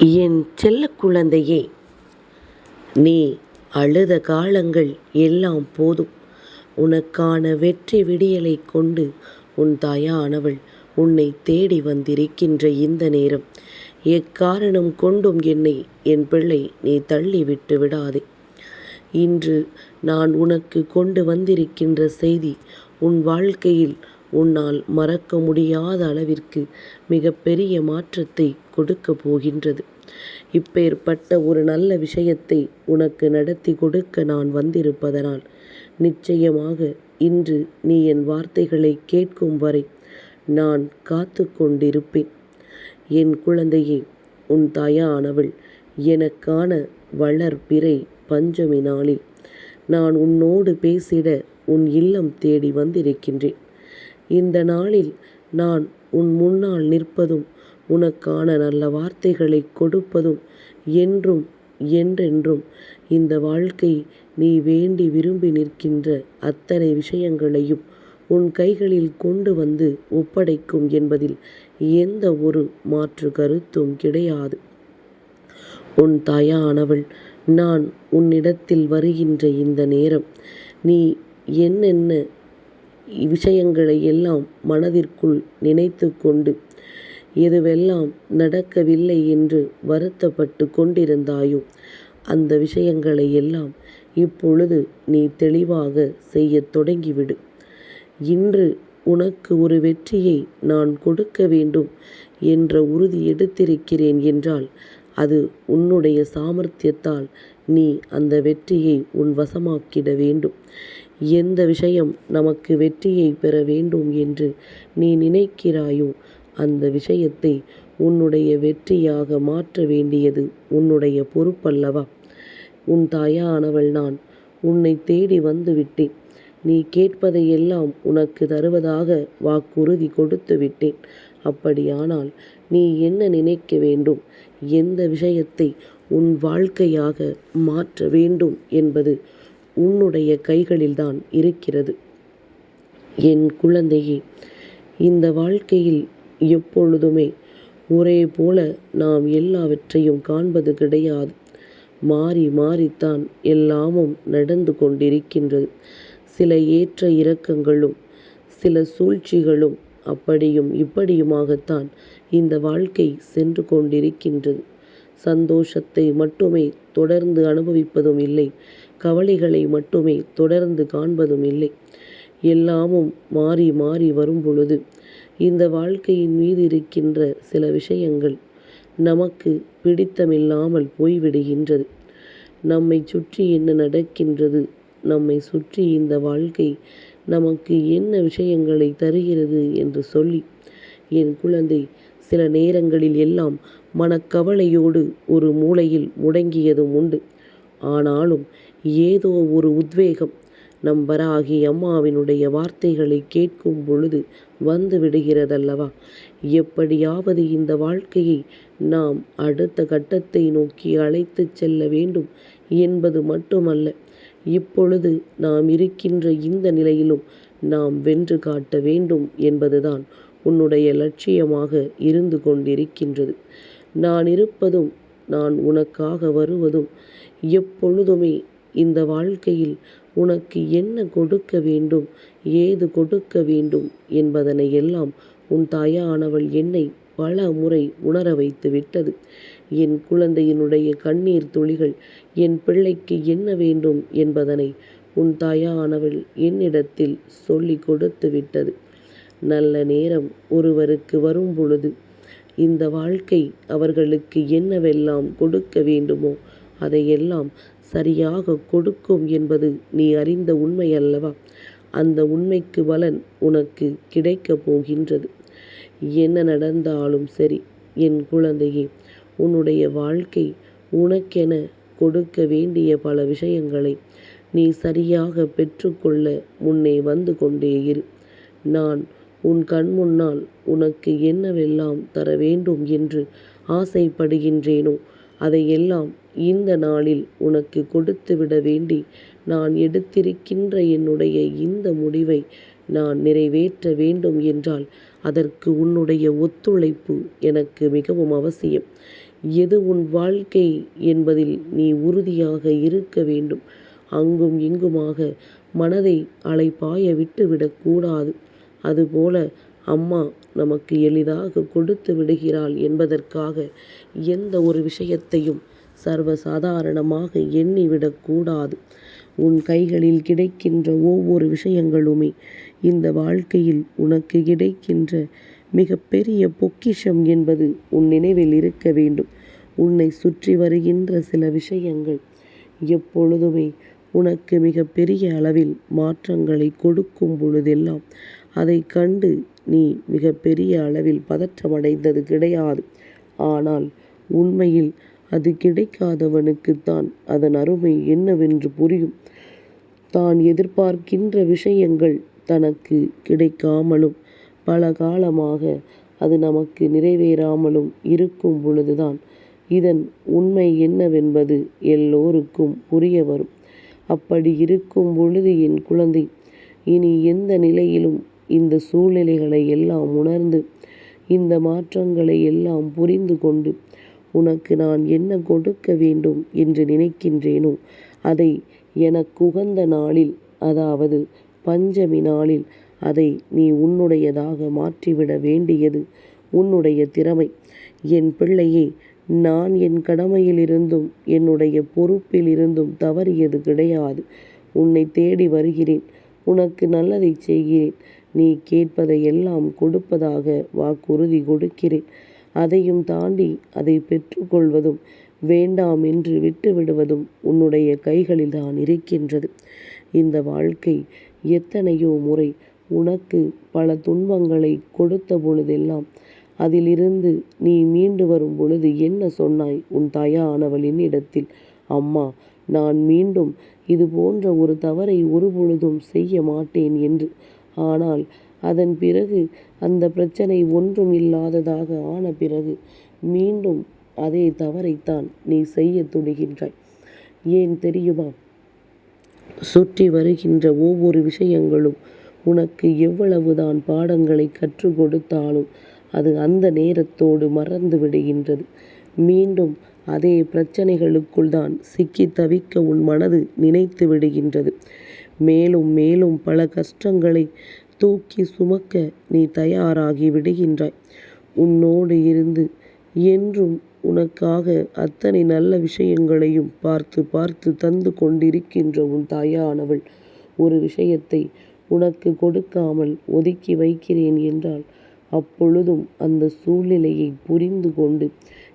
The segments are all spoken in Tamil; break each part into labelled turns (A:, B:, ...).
A: என் செல்ல குழந்தையே நீ அழுத காலங்கள் எல்லாம் போதும். உனக்கான வெற்றி விடியலைக் கொண்டு உன் தாயானவள் உன்னை தேடி வந்திருக்கின்ற இந்த நேரம் எக்காரணம் கொண்டும் என்னை என் பிள்ளை நீ தள்ளி விட்டு விடாதே. இன்று நான் உனக்கு கொண்டு வந்திருக்கின்ற செய்தி உன் வாழ்க்கையில் உன்னால் மறக்க முடியாத அளவிற்கு மிகப்பெரிய மாற்றத்தை கொடுக்கப் போகின்றது. இப்பேற்பட்ட ஒரு நல்ல விஷயத்தை உனக்கு நடத்தி கொடுக்க நான் வந்திருப்பதனால் நிச்சயமாக இன்று நீ என் வார்த்தைகளை கேட்கும் வரை நான் காத்து கொண்டிருப்பேன். என் குழந்தையே உன் தாயானவள் எனக்கான வளர்பிறை பஞ்சமி நாளில் நான் உன்னோடு பேசிட உன் இல்லம் தேடி வந்திருக்கின்றேன். இந்த நாளில் நான் உன் முன்னால் நிற்பதும் உனக்கான நல்ல வார்த்தைகளை கொடுப்பதும் என்றும் என்றென்றும் இந்த வாழ்க்கை நீ வேண்டி விரும்பி நிற்கின்ற அத்தனை விஷயங்களையும் உன் கைகளில் கொண்டு வந்து ஒப்படைக்கும் என்பதில் எந்த ஒரு மாற்று கருத்தும் கிடையாது. உன் தாயானவள் நான் உன்னிடத்தில் வருகின்ற இந்த நேரம் நீ என்னென்ன விஷயங்களை எல்லாம் மனதிற்குள் நினைத்து கொண்டு எதுவெல்லாம் நடக்கவில்லை என்று வருத்தப்பட்டு கொண்டிருந்தாயோ அந்த விஷயங்களை எல்லாம் இப்பொழுது நீ தெளிவாக செய்யத் தொடங்கிவிடு. இன்று உனக்கு ஒரு வெற்றியை நான் கொடுக்க வேண்டும் என்ற உறுதி எடுத்திருக்கிறேன் என்றால் அது உன்னுடைய சாமர்த்தியத்தால் நீ அந்த வெற்றியை உன் வசமாக்கிட வேண்டும். எந்த விஷயம் நமக்கு வெற்றியை பெற வேண்டும் என்று நீ நினைக்கிறாயோ அந்த விஷயத்தை உன்னுடைய வெற்றியாக மாற்ற வேண்டியது உன்னுடைய பொறுப்பல்லவா? உன் தாயானவள் நான் உன்னை தேடி வந்து விட்டேன் நீ கேட்பதையெல்லாம் உனக்கு தருவதாக வாக்குறுதி கொடுத்து விட்டேன். அப்படியானால் நீ என்ன நினைக்க வேண்டும்? எந்த விஷயத்தை உன் வாழ்க்கையாக மாற்ற வேண்டும் என்பது உன்னுடைய கைகளில்தான் இருக்கிறது. என் குழந்தையே இந்த வாழ்க்கையில் எப்பொழுதுமே ஒரே போல நாம் எல்லாவற்றையும் காண்பது கிடையாது. மாறி மாறித்தான் எல்லாமும் நடந்து கொண்டிருக்கின்றது. சில ஏற்ற இறக்கங்களும் சில சூழ்ச்சிகளும் அப்படியும் இப்படியுமாகத்தான் இந்த வாழ்க்கை சென்று கொண்டிருக்கின்றது. சந்தோஷத்தை மட்டுமே தொடர்ந்து அனுபவிப்பதும் இல்லை. கவலைகளை மட்டுமே தொடர்ந்து காண்பதும் இல்லை. எல்லாமும் மாறி மாறி வரும் பொழுது இந்த வாழ்க்கையின் மீது இருக்கின்ற சில விஷயங்கள் நமக்கு பிடித்தமில்லாமல் போய்விடுகின்றது. நம்மை சுற்றி என்ன நடக்கின்றது? நம்மை சுற்றி இந்த வாழ்க்கை நமக்கு என்ன விஷயங்களை தருகிறது என்று சொல்லி என் குழந்தை சில நேரங்களில் எல்லாம் மனக்கவலையோடு ஒரு மூலையில் முடங்கியதும் உண்டு. ஆனாலும் ஏதோ ஒரு உத்வேகம். நம் வராகி அம்மாவினுடைய வார்த்தைகளை கேட்கும் பொழுது வந்து விடுகிறதல்லவா? எப்படியாவது இந்த வாழ்க்கையை நாம் அடுத்த கட்டத்தை நோக்கி அழைத்துச் செல்ல வேண்டும் என்பது மட்டுமல்ல. இப்பொழுது நாம் இருக்கின்ற இந்த நிலையிலும் நாம் வென்று காட்ட வேண்டும் என்பதுதான் உன்னுடைய லட்சியமாக இருந்து கொண்டிருக்கின்றது. நான் இருப்பதும் நான் உனக்காக வருவதும் எப்பொழுதுமே இந்த வாழ்க்கையில் உனக்கு என்ன கொடுக்க வேண்டும்? ஏது கொடுக்க வேண்டும் என்பதனை எல்லாம் உன் தாயானவள் என்னை பல முறை உணர வைத்து விட்டது. என் குழந்தையினுடைய கண்ணீர் துளிகள் என் பிள்ளைக்கு என்ன வேண்டும் என்பதனை உன் தாயானவள் என்னிடத்தில் சொல்லி கொடுத்து விட்டது. நல்ல நேரம் ஒருவருக்கு வரும் பொழுது இந்த வாழ்க்கை அவர்களுக்கு என்னவெல்லாம் கொடுக்க வேண்டுமோ அதையெல்லாம் சரியாக கொடுக்கும் என்பது நீ அறிந்த உண்மை அல்லவா? அந்த உண்மைக்கு பலன் உனக்கு கிடைக்கப் போகின்றது. என்ன நடந்தாலும் சரி என் குழந்தையே உன்னுடைய வாழ்க்கை உனக்கென கொடுக்க வேண்டிய பல விஷயங்களை நீ சரியாக பெற்றுக்கொள்ள முன்னே வந்து கொண்டே இரு. நான் உன் கண் முன்னால் உனக்கு என்னவெல்லாம் தர வேண்டும் என்று ஆசைப்படுகின்றேனோ அதையெல்லாம் இந்த நாளில் உனக்கு கொடுத்துவிட வேண்டி நான் எடுத்திருக்கின்ற என்னுடைய இந்த முடிவை நான் நிறைவேற்ற வேண்டும் என்றால் அதற்கு உன்னுடைய ஒத்துழைப்பு எனக்கு மிகவும் அவசியம். எது உன் வாழ்க்கை என்பதில் நீ உறுதியாக இருக்க வேண்டும். அங்கும் இங்குமாக மனதை அலைப்பாய விட்டுவிடக்கூடாது அதுபோல அம்மா நமக்கு எளிதாக கொடுத்து விடுகிறாள் என்பதற்காக எந்த ஒரு விஷயத்தையும் சர்வ சாதாரணமாக உன் கைகளில் கிடைக்கின்ற ஒவ்வொரு விஷயங்களுமே இந்த வாழ்க்கையில் உனக்கு கிடைக்கின்ற மிகப்பெரிய பொக்கிஷம் என்பது உன் நினைவில் இருக்க வேண்டும். உன்னை சுற்றி வருகின்ற சில விஷயங்கள் எப்பொழுதுமே உனக்கு மிகப்பெரிய அளவில் மாற்றங்களை கொடுக்கும் பொழுதெல்லாம் அதை கண்டு நீ மிகப்பெரிய அளவில் பதற்றமடைந்தது கிடையாது. ஆனால் உண்மையில் அது கிடைக்காதவனுக்குத்தான் அதன் அருமை என்னவென்று புரியும். தான் எதிர்பார்க்கின்ற விஷயங்கள் தனக்கு கிடைக்காமலும் பல காலமாக அது நமக்கு நிறைவேறாமலும் இருக்கும் பொழுதுதான் இதன் உண்மை என்னவென்பது எல்லோருக்கும் புரிய வரும். அப்படி இருக்கும் பொழுது என் குழந்தை இனி எந்த நிலையிலும் இந்த சூழ்நிலைகளை எல்லாம் உணர்ந்து இந்த மாற்றங்களை எல்லாம் புரிந்து கொண்டு உனக்கு நான் என்ன கொடுக்க வேண்டும் என்று நினைக்கின்றேனோ அதை எனக்குகந்த நாளில் அதாவது பஞ்சமி நாளில் அதை நீ உன்னுடையதாக மாற்றிவிட வேண்டியது உன்னுடைய திறமை. என் பிள்ளையே நான் என் கடமையிலிருந்தும் என்னுடைய பொறுப்பில் இருந்தும் தவறியது கிடையாது. உன்னை தேடி வருகிறேன். உனக்கு நல்லதை செய்கிறேன். நீ கேட்பதை எல்லாம் கொடுப்பதாக வாக்குறுதி கொடுக்கிறேன். அதையும் தாண்டி அதைப் பெற்றுக்கொள்வதும் வேண்டாம் என்று விட்டுவிடுவதும் உன்னுடைய கைகளில்தான் இருக்கின்றது. இந்த வாழ்க்கை எத்தனையோ முறை உனக்கு பல துன்பங்களைக் கொடுத்த பொழுதெல்லாம் அதிலிருந்து நீ மீண்டு வரும் பொழுது என்ன சொன்னாய் உன் தாயானவள் என்னிடத்தில்? அம்மா நான் மீண்டும் இது போன்ற ஒரு தவறை ஒருபொழுதும் செய்ய மாட்டேன் என்று. ஆனால் அதன் பிறகு அந்த பிரச்சனை ஒன்றும் இல்லாததாக ஆன பிறகு மீண்டும் அதே தவறைத்தான் நீ செய்ய துணிகின்றாய். ஏன் தெரியுமா? சுற்றி வருகின்ற ஒவ்வொரு விஷயங்களும் உனக்கு எவ்வளவுதான் பாடங்களை கற்றுக் கொடுத்தாலும் அது அந்த நேரத்தோடு மறந்து விடுகின்றது. மீண்டும் அதே பிரச்சனைகளுக்குள் தான் சிக்கி தவிக்க உன் மனது நினைத்து விடுகின்றது. மேலும் மேலும் பல கஷ்டங்களை தூக்கி சுமக்க நீ தயாராகி விடுகின்றாய். உன்னோடு இருந்து என்றும் உனக்காக அத்தனை நல்ல விஷயங்களையும் பார்த்து பார்த்து தந்து கொண்டிருக்கின்ற உன் தாயானவள் ஒரு விஷயத்தை உனக்கு கொடுக்காமல் ஒதுக்கி வைக்கிறேன் என்றால் அப்பொழுதும் அந்த சூழ்நிலையை புரிந்து கொண்டு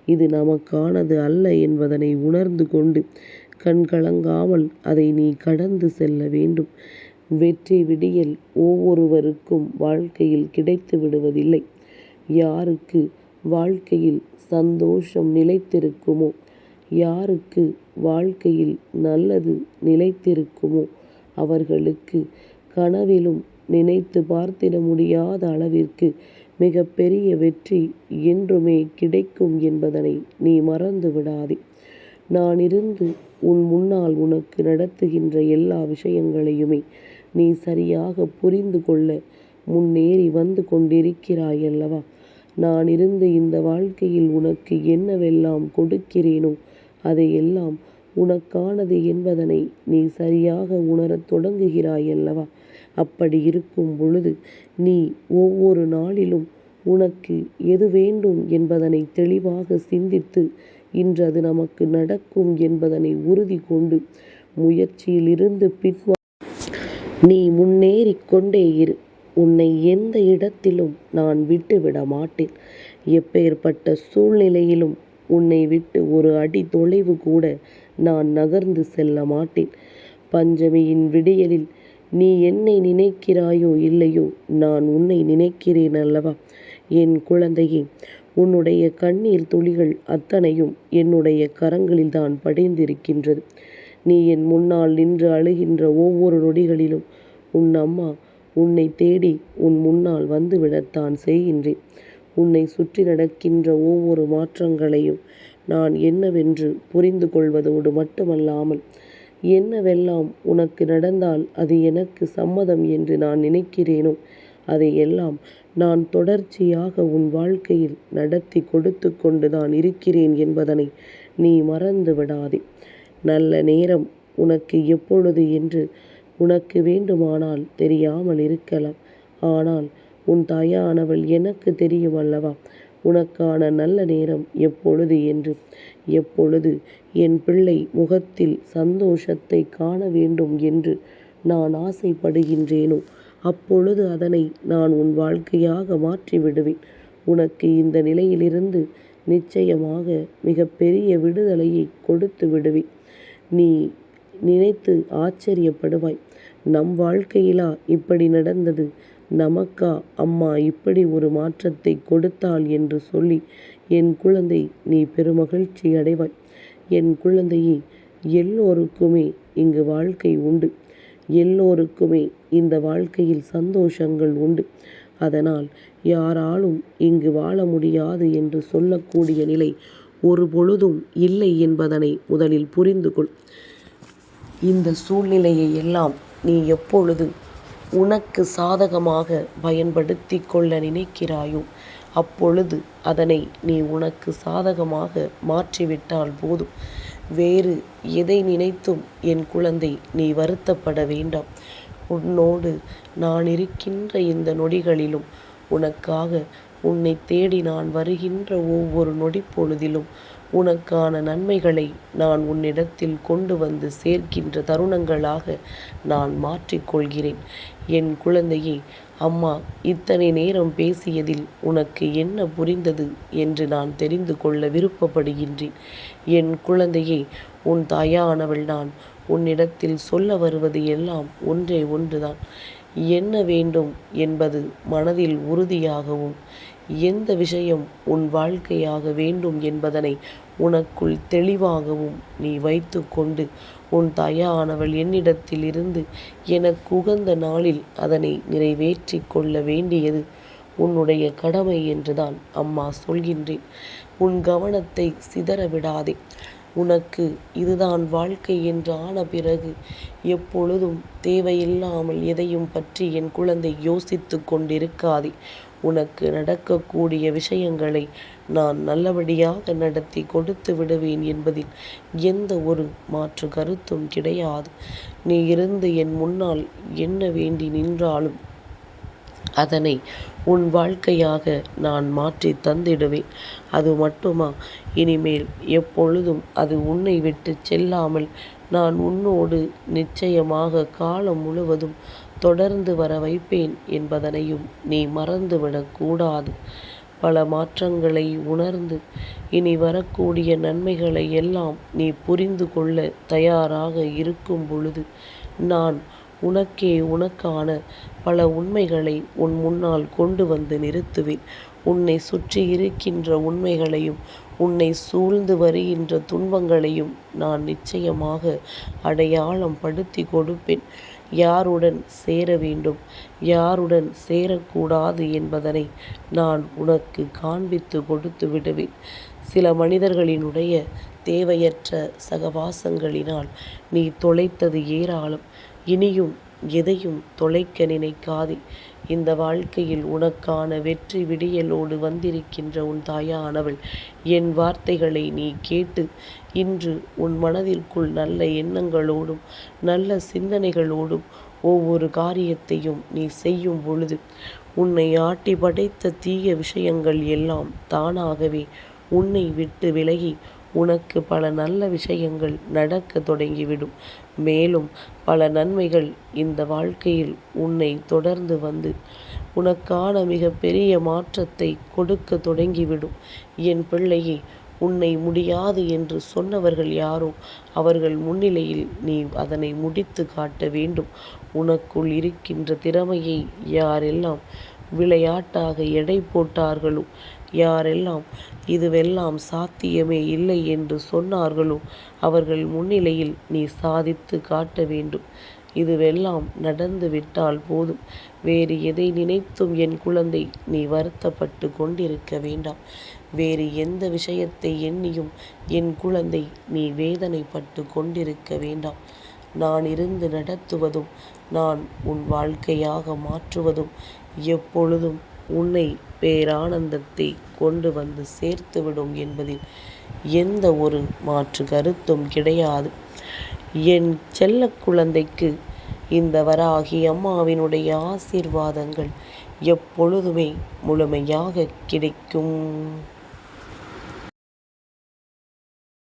A: இது நமக்கானது அல்ல என்பதனை உணர்ந்து கொண்டு கண் கலங்காமல் அதை நீ கடந்து செல்ல வேண்டும். வெற்றி விடியல் ஒவ்வொருவருக்கும் வாழ்க்கையில் கிடைத்து விடுவதில்லை. யாருக்கு வாழ்க்கையில் சந்தோஷம் நிலைத்திருக்குமோ யாருக்கு வாழ்க்கையில் நல்லது நிலைத்திருக்குமோ அவர்களுக்கு கனவிலும் நினைத்து பார்த்திட முடியாத அளவிற்கு மிகப்பெரிய வெற்றி என்றுமே கிடைக்கும் என்பதனை நீ மறந்து விடாதே. நான் இருந்து உன் முன்னால் உனக்கு நடத்துகின்ற எல்லா விஷயங்களையுமே நீ சரியாகப் புரிந்து கொள்ள முன்னேறி வந்து கொண்டிருக்கிறாய் அல்லவா? நான் இருந்து இந்த வாழ்க்கையில் உனக்கு என்னவெல்லாம் கொடுக்கிறேனோ அதையெல்லாம் உனக்கானது என்பதனை நீ சரியாக உணரத் தொடங்குகிறாய் அல்லவா? அப்படி இருக்கும் பொழுது நீ ஒவ்வொரு நாளிலும் உனக்கு எது வேண்டும் என்பதனை தெளிவாக சிந்தித்து இன்று அது நமக்கு நடக்கும் என்பதனை உறுதி கொண்டு முயற்சியிலிருந்து பின்வா நீ முன்னேறிக் கொண்டே இரு. உன்னை எந்த இடத்திலும் நான் விட்டுவிட மாட்டேன். எப்பேர்ப்பட்ட சூழ்நிலையிலும் உன்னை விட்டு ஒரு அடி தொலைவு கூட நான் நகர்ந்து செல்ல மாட்டேன். பஞ்சமியின் விடியலில் நீ என்னை நினைக்கிறாயோ இல்லையோ நான் உன்னை நினைக்கிறேன் அல்லவா? என் குழந்தையே உன்னுடைய கண்ணீர் துளிகள் அத்தனையும் என்னுடைய கரங்களில்தான் படிந்திருக்கின்றது. நீ என் முன்னால் நின்று அழுகின்ற ஒவ்வொரு நொடிகளிலும் உன் அம்மா உன்னை தேடி உன் முன்னால் வந்துவிடத்தான் செய்கின்றேன். உன்னை சுற்றி நடக்கின்ற ஒவ்வொரு மாற்றங்களையும் நான் என்னவென்று புரிந்து கொள்வதோடு மட்டுமல்லாமல் என்னவெல்லாம் உனக்கு நடந்தால் அது எனக்கு சம்மதம் என்று நான் நினைக்கிறேனோ அதையெல்லாம் நான் தொடர்ச்சியாக உன் வாழ்க்கையில் நடத்தி கொடுத்து கொண்டுதான் இருக்கிறேன் என்பதனை நீ மறந்து விடாதே. நல்ல நேரம் உனக்கு எப்பொழுது என்று உனக்கு வேண்டுமானால் தெரியாமல் இருக்கலாம். ஆனால் உன் தாயானவள் எனக்கு தெரியும் அல்லவா உனக்கான நல்ல நேரம் எப்பொழுது என்று. எப்பொழுது என் பிள்ளை முகத்தில் சந்தோஷத்தை காண வேண்டும் என்று நான் ஆசைப்படுகின்றேனோ அப்பொழுது அதனை நான் உன் வாழ்க்கையாக மாற்றி விடுவேன். உனக்கு இந்த நிலையிலிருந்து நிச்சயமாக மிகப்பெரிய விடுதலையை கொடுத்து விடுவேன். நீ நினைத்து ஆச்சரியப்படுவாய். நம் வாழ்க்கையிலா இப்படி நடந்தது? நமக்கா அம்மா இப்படி ஒரு மாற்றத்தை கொடுத்தாள் என்று சொல்லி என் குழந்தை நீ பெருமகிழ்ச்சி அடைவாய். என் குழந்தையே எல்லோருக்குமே இங்கு வாழ்க்கை உண்டு. எல்லோருக்குமே இந்த வாழ்க்கையில் சந்தோஷங்கள் உண்டு. அதனால் யாராலும் இங்கு வாழ முடியாது என்று சொல்லக்கூடிய நிலை ஒரு பொழுதும் இல்லை என்பதனை முதலில் புரிந்து கொள். இந்த சூழ்நிலையை எல்லாம் நீ எப்பொழுது உனக்கு சாதகமாக பயன்படுத்தி கொள்ள நினைக்கிறாயோ அப்பொழுது அதனை நீ உனக்கு சாதகமாக மாற்றிவிட்டால் போதும். வேறு எதை நினைத்தும் என் குழந்தை நீ வருத்தப்பட வேண்டாம். உன்னோடு நான் இருக்கின்ற இந்த நொடிகளிலும் உனக்காக உன்னை தேடி நான் வருகின்ற ஒவ்வொரு நொடி பொழுதிலும் உனக்கான நன்மைகளை நான் உன்னிடத்தில் கொண்டு வந்து சேர்க்கின்ற தருணங்களாக நான் மாற்றிக்கொள்கிறேன் என் குழந்தையே அம்மா இத்தனை நேரம் பேசியதில் உனக்கு என்ன புரிந்தது என்று நான் தெரிந்து கொள்ள விருப்பப்படுகின்றேன். என் குழந்தையே உன் தாயானவள் நான் உன்னிடத்தில் சொல்ல வருவது எல்லாம் ஒன்றே ஒன்றுதான். என்ன வேண்டும் என்பது மனதில் உறுதியாகவும் எந்த விஷயம் உன் வாழ்க்கையாக வேண்டும் என்பதனை உனக்குள் தெளிவாகவும் நீ வைத்து கொண்டு உன் தாயானவள் என்னிடத்தில் இருந்து எனக்கு உகந்த நாளில் அதனை நிறைவேற்றி கொள்ள வேண்டியது உன்னுடைய கடமை என்றுதான் அம்மா சொல்கின்றேன். உன் கவனத்தை சிதற விடாதே. உனக்கு இதுதான் வாழ்க்கை என்று ஆன பிறகு எப்பொழுதும் தேவையில்லாமல் எதையும் பற்றி என் குழந்தை யோசித்து கொண்டிருக்காதே. உனக்கு நடக்கக்கூடிய விஷயங்களை நான் நல்லபடியாக நடத்தி கொடுத்து விடுவேன் என்பதில் எந்த ஒரு மாற்று கருத்தும் கிடையாது. நீ இருந்து என் முன்னால் என்ன வேண்டி நின்றாலும் அதனை உன் வாழ்க்கையாக நான் மாற்றி தந்திடுவேன். அது மட்டுமா இனிமேல் எப்பொழுதும் அது உன்னை விட்டு செல்லாமல் நான் உன்னோடு நிச்சயமாக காலம் முழுவதும் தொடர்ந்து வர வைப்பேன் என்பதனையும் நீ மறந்து பல மாற்றங்களை உணர்ந்து இனி வரக்கூடிய நன்மைகளை எல்லாம் நீ புரிந்து கொள்ள தயாராக இருக்கும் பொழுது நான் உனக்கே உனக்கான பல உண்மைகளை உன் முன்னால் கொண்டு வந்து நிறுத்துவேன். உன்னை சுற்றி இருக்கின்ற உண்மைகளையும் உன்னை சூழ்ந்து வருகின்ற துன்பங்களையும் நான் நிச்சயமாக அடையாளம் படுத்தி கொடுப்பேன். யாருடன் சேர வேண்டும் யாருடன் சேரக்கூடாது என்பதனை நான் உனக்கு காண்பித்துக் கொடுத்து விடுவேன். சில மனிதர்களினுடைய தேவையற்ற சகவாசங்களினால் நீ தொலைத்தது ஏராளம். இனியும் எதையும் தொலைக்க நினைக்காதே. இந்த வாழ்க்கையில் உனக்கான வெற்றி விடியலோடு வந்திருக்கின்ற உன் தாயானவள் என் வார்த்தைகளை நீ கேட்டு இன்று உன் மனதிற்குள் நல்ல எண்ணங்களோடும் நல்ல சிந்தனைகளோடும் ஒவ்வொரு காரியத்தையும் நீ செய்யும் பொழுது உன்னை ஆட்டி படைத்த தீய விஷயங்கள் எல்லாம் தானாகவே உன்னை விட்டு விலகி உனக்கு பல நல்ல விஷயங்கள் நடக்கத் தொடங்கிவிடும். மேலும் பல நன்மைகள் இந்த வாழ்க்கையில் உன்னை தொடர்ந்து வந்து உனக்கான மிகப்பெரிய மாற்றத்தை கொடுக்க தொடங்கிவிடும். என் பிள்ளையே உன்னை முடியாது என்று சொன்னவர்கள் யாரோ அவர்கள் முன்னிலையில் நீ அதனை முடித்து காட்ட வேண்டும். உனக்குள் இருக்கின்ற திறமையை யாரெல்லாம் விளையாட்டாக எடை போட்டார்களோ யாரெல்லாம் இதுவெல்லாம் சாத்தியமே இல்லை என்று சொன்னார்களோ அவர்கள் முன்னிலையில் நீ சாதித்து காட்ட வேண்டும். இதுவெல்லாம் நடந்துவிட்டால் போதும். வேறு எதை நினைத்தும் என் குழந்தை நீ வருத்தப்பட்டு கொண்டிருக்க வேண்டாம். வேறு எந்த விஷயத்தை எண்ணியும் என் குழந்தை நீ வேதனைப்பட்டு கொண்டிருக்க வேண்டாம். நான் இருந்து நடத்துவதும் நான் உன் வாழ்க்கையாக மாற்றுவதும் எப்பொழுதும் உன்னை பேரானந்தத்தை கொண்டு வந்து சேர்த்துவிடும் என்பதில் எந்த ஒரு மாற்று கருத்தும் கிடையாது. என் செல்ல குழந்தைக்கு இந்த வராகி அம்மாவினுடைய ஆசீர்வாதங்கள் எப்பொழுதுமே முழுமையாக கிடைக்கும்.